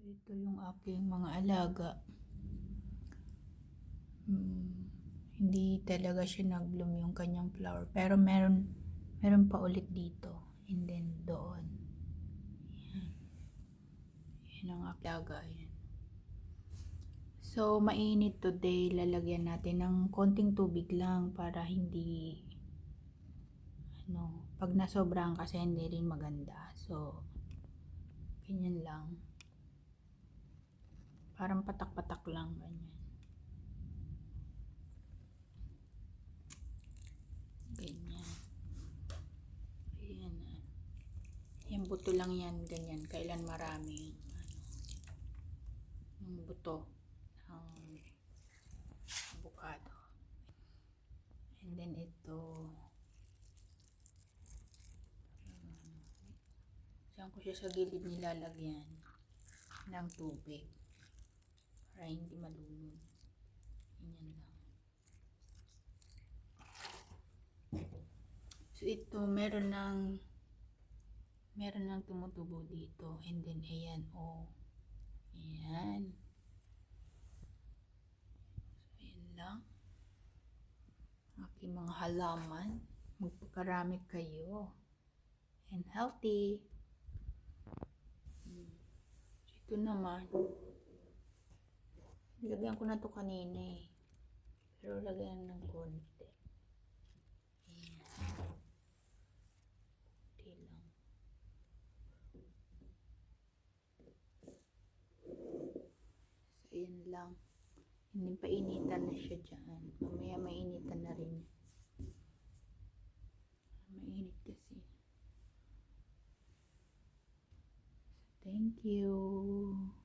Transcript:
Ito yung aking mga alaga. Hmm, hindi talaga siya nag-bloom yung kanyang flower. Pero meron, meron pa ulit dito. And then doon. Yan. Yan ang alaga. Yan. So, mainit today. Lalagyan natin ng konting tubig lang para hindi ano, pag nasobrahan kasi hindi rin maganda. So, ganyan lang. Parang patak-patak lang ganyan. Ganyan. Ayan na. Yung buto lang yan, ganyan. Kailan marami yung ano, yung buto ng avocado. And then ito, Diyan ko siya sa gilid nilalagyan ng tubig para hindi malunod. Ganyan lang. So ito, meron ng meron ng tumutubo dito. And then, ayan, oh. Ayan. So, ayan lang. Aking mga halaman. Magpakarami kayo. And healthy. Ito naman. Lagyan ko na to kanina eh. Pero lagyan ng konti. Ayan. Lang. Hindi pa initan na siya dyan. Mamaya mainitan na rin. Mainit kasi. Thank you.